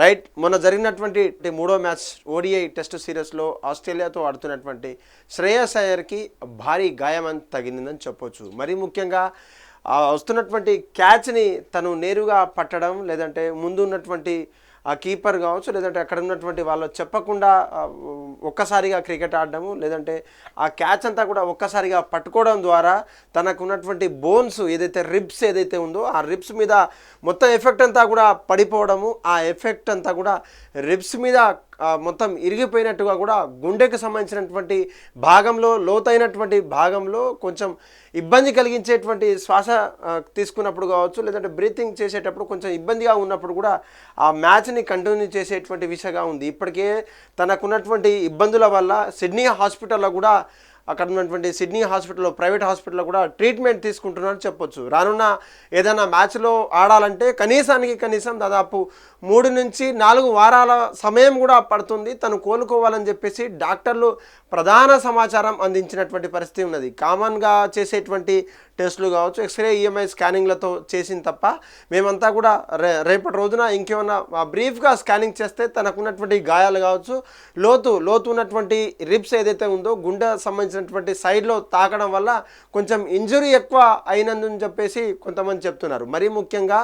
Right మొన్న జరిగినటువంటి మూడో మ్యాచ్ ఓడిఐ టెస్ట్ సిరీస్లో ఆస్ట్రేలియాతో ఆడుతున్నటువంటి శ్రేయస్ అయ్యర్కి భారీ గాయం అని తగిలిందని చెప్పొచ్చు. మరీ ముఖ్యంగా వస్తున్నటువంటి క్యాచ్ని తను నేరుగా పట్టడం లేదంటే ముందు ఉన్నటువంటి ఆ కీపర్ కావచ్చు లేదంటే అక్కడ ఉన్నటువంటి వాళ్ళు చెప్పకుండా ఒక్కసారిగా క్రికెట్ ఆడడము లేదంటే ఆ క్యాచ్ అంతా కూడా ఒక్కసారిగా పట్టుకోవడం ద్వారా తనకున్నటువంటి బోన్స్ ఏదైతే రిబ్స్ ఏదైతే ఉందో ఆ రిబ్స్ మీద మొత్తం ఎఫెక్ట్ అంతా కూడా పడిపోవడము ఆ ఎఫెక్ట్ అంతా కూడా రిబ్స్ మీద మొత్తం ఇరిగిపోయినట్టుగా కూడా గుండెకు సంబంధించినటువంటి భాగంలో లోతైనటువంటి భాగంలో కొంచెం ఇబ్బంది కలిగించేటువంటి శ్వాస తీసుకున్నప్పుడు కావచ్చు లేదంటే బ్రీతింగ్ చేసేటప్పుడు కొంచెం ఇబ్బందిగా ఉన్నప్పుడు కూడా ఆ మ్యాచ్ని కంటిన్యూ చేసేటువంటి విషయంగా ఉంది. ఇప్పటికే తనకున్నటువంటి ఇబ్బందుల వల్ల సిడ్నీ హాస్పిటల్లో కూడా అక్కడ ఉన్నటువంటి సిడ్నీ హాస్పిటల్లో ప్రైవేట్ హాస్పిటల్లో కూడా ట్రీట్మెంట్ తీసుకుంటున్నారని చెప్పొచ్చు. రానున్న ఏదైనా మ్యాచ్లో ఆడాలంటే కనీసానికి కనీసం దాదాపు మూడు నుంచి నాలుగు వారాల సమయం కూడా పడుతుంది. తను కోలుకోవాలని చెప్పేసి డాక్టర్లు ప్రధాన సమాచారం అందించినటువంటి పరిస్థితి ఉన్నది. కామన్గా చేసేటువంటి టెస్టులు కావచ్చు ఎక్స్రే ఈఎంఐ స్కానింగ్లతో చేసింది తప్ప మేమంతా కూడా రే రేపటి రోజున ఇంకేమన్నా బ్రీఫ్గా స్కానింగ్ చేస్తే తనకున్నటువంటి గాయాలు కావచ్చు లోతు లోతు ఉన్నటువంటి రిబ్స్ ఏదైతే ఉందో గుండె సంబంధించినటువంటి సైడ్లో తాకడం వల్ల కొంచెం ఇంజురీ ఎక్కువ అయినందుని చెప్పేసి కొంతమంది చెప్తున్నారు. మరీ ముఖ్యంగా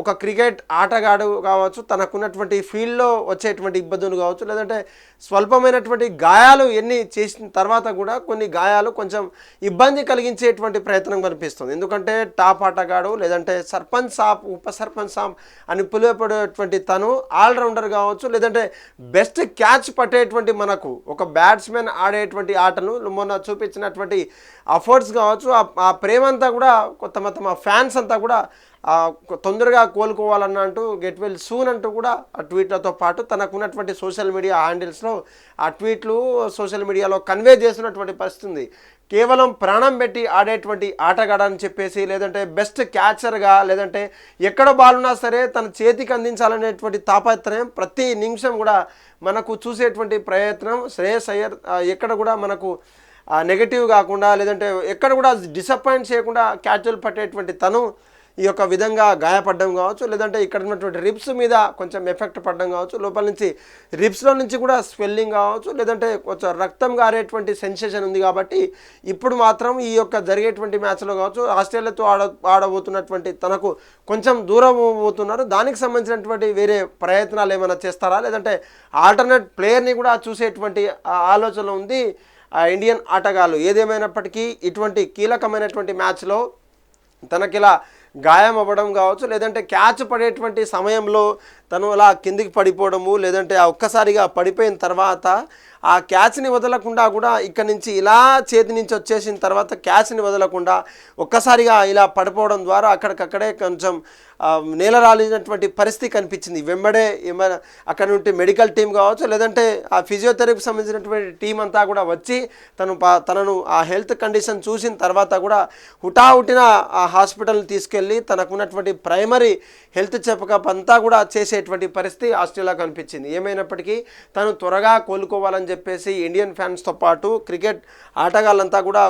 ఒక క్రికెట్ ఆటగాడు కావచ్చు తనకున్నటువంటి ఫీల్డ్లో వచ్చేటువంటి ఇబ్బందులు కావచ్చు లేదంటే స్వల్పమైనటువంటి గాయాలు ఎన్ని చేసిన తర్వాత కూడా కొన్ని గాయాలు కొంచెం ఇబ్బంది కలిగించేటువంటి ప్రయత్నం కనిపిస్తుంది. ఎందుకంటే టాప్ ఆటగాడు లేదంటే సర్పంచ్ సాప్ ఉప సర్పంచ్ సాప్ అని పిలువపడేటువంటి తను ఆల్రౌండర్ కావచ్చు లేదంటే బెస్ట్ క్యాచ్ పట్టేటువంటి మనకు ఒక బ్యాట్స్మెన్ ఆడేటువంటి ఆటను మొన్న చూపించినటువంటి అఫర్ట్స్ కావచ్చు. ఆ- ప్రేమంతా కూడా కొత్త మొత్తం ఆ ఫ్యాన్స్ అంతా కూడా తొందరగా కోలుకోవాలన్న అంటూ గెట్ వెల్ సూన్ అంటూ కూడా ఆ ట్వీట్లతో పాటు తనకు ఉన్నటువంటి సోషల్ మీడియా హ్యాండిల్స్లో ఆ ట్వీట్లు సోషల్ మీడియాలో కన్వే చేస్తున్నటువంటి పరిస్థితి ఉంది కేవలం ప్రాణం పెట్టి ఆడేటువంటి ఆటగాడని చెప్పేసి లేదంటే బెస్ట్ క్యాచర్గా లేదంటే ఎక్కడ బాలున్నా సరే తన చేతికి అందించాలనేటువంటి తాపత్రయం ప్రతి నిమిషం కూడా మనకు చూసేటువంటి ప్రయత్నం శ్రేయస్ అయ్యర్ ఎక్కడ కూడా మనకు నెగటివ్ కాకుండా లేదంటే ఎక్కడ కూడా డిసప్పాయింట్ చేయకుండా క్యాచువల్ పట్టేటువంటి తను ఈ యొక్క విధంగా గాయపడడం కావచ్చు లేదంటే ఇక్కడ ఉన్నటువంటి రిబ్స్ మీద కొంచెం ఎఫెక్ట్ పడడం కావచ్చు లోపల నుంచి రిబ్స్లో నుంచి కూడా స్వెల్లింగ్ కావచ్చు లేదంటే కొంచెం రక్తం గారేటువంటి సెన్సేషన్ ఉంది కాబట్టి ఇప్పుడు మాత్రం ఈ యొక్క జరిగేటువంటి మ్యాచ్లో కావచ్చు ఆస్ట్రేలియాతో ఆడ ఆడబోతున్నటువంటి తనకు కొంచెం దూరం పోతున్నారు. దానికి సంబంధించినటువంటి వేరే ప్రయత్నాలు ఏమైనా చేస్తారా? లేదంటే ఆల్టర్నేట్ ప్లేయర్ని కూడా చూసేటువంటి ఆలోచన ఉంది ఆ ఇండియన్ ఆటగాళ్ళు. ఏదేమైనప్పటికీ ఇటువంటి కీలకమైనటువంటి మ్యాచ్లో తనకిలా గాయం అవ్వడం కావచ్చు లేదంటే క్యాచ్ పడేటువంటి సమయంలో తను అలా కిందికి పడిపోవడము లేదంటే ఆ ఒక్కసారిగా పడిపోయిన తర్వాత ఆ క్యాచ్ని వదలకుండా కూడా ఇక్కడ నుంచి ఇలా చేతి నుంచి వచ్చేసిన తర్వాత క్యాచ్ని వదలకుండా ఒక్కసారిగా ఇలా పడిపోవడం ద్వారా అక్కడికక్కడే కొంచెం నేల రాలినటువంటి పరిస్థితి కనిపించింది. వెంబడే ఏమైనా అక్కడ నుండి మెడికల్ టీం కావచ్చు లేదంటే ఆ ఫిజియోథెరపీకి సంబంధించినటువంటి టీం అంతా కూడా వచ్చి తను తనను ఆ హెల్త్ కండిషన్ చూసిన తర్వాత కూడా హుటాహుటిన ఆ హాస్పిటల్ తీసుకెళ్ళి తనకు ఉన్నటువంటి ప్రైమరీ హెల్త్ చెకప్ అంతా కూడా చేసేటువంటి పరిస్థితి ఆస్ట్రేలియా కనిపించింది ఏమైనప్పటికీ తను త్వరగా కోలుకోవాలని చెప్పేసి ఇండియన్ ఫ్యాన్స్తో పాటు క్రికెట్ ఆటగాళ్ళంతా కూడా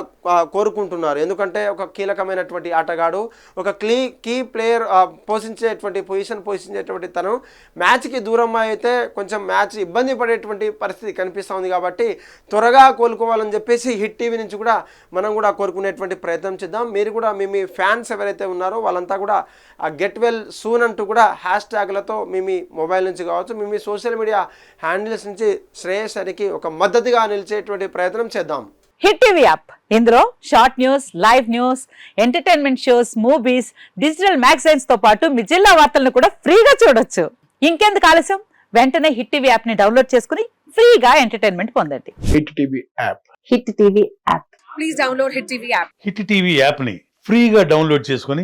కోరుకుంటున్నారు. ఎందుకంటే ఒక కీలకమైనటువంటి ఆటగాడు ఒక క్లీ కీ ప్లేయర్ పోషించేటువంటి పొజిషన్ పోషించేటువంటి తను మ్యాచ్కి దూరం అయితే కొంచెం మ్యాచ్ ఇబ్బంది పడేటువంటి పరిస్థితి కనిపిస్తుంది కాబట్టి త్వరగా కోలుకోవాలని చెప్పేసి హిట్ టీవీ నుంచి కూడా మనం కూడా కోరుకునేటువంటి ప్రయత్నం చేద్దాం. మీరు కూడా మీ మీ ఫ్యాన్స్ ఎవరైతే ఉన్నారో వాళ్ళంతా కూడా ఆ గెట్ వెల్ సూన్ అంటూ కూడా హ్యాష్ ట్యాగ్లతో మీ మీ మొబైల్ నుంచి కావచ్చు మీ మీ సోషల్ మీడియా హ్యాండిల్స్ నుంచి శ్రేయస్ అనికి ఒక మద్దతుగా నిలిచేటువంటి ప్రయత్నం చేద్దాం. Hit TV app. ఇందులో short news live news entertainment shows movies digital మ్యాగజైన్స్తో పాటు మీ జిల్లా వార్తలను కూడా ఫ్రీగా చూడొచ్చు. ఇంకెందుకు ఆలస్యం? వెంటనే హిట్ టీవీ యాప్ని డౌన్లోడ్ చేసుకుని ఫ్రీగా ఎంటర్టైన్మెంట్ పొందండి. Hit TV app. Hit TV app. Please download Hit TV app. Hit TV యాప్ని ఫ్రీగా డౌన్లోడ్ చేసుకొని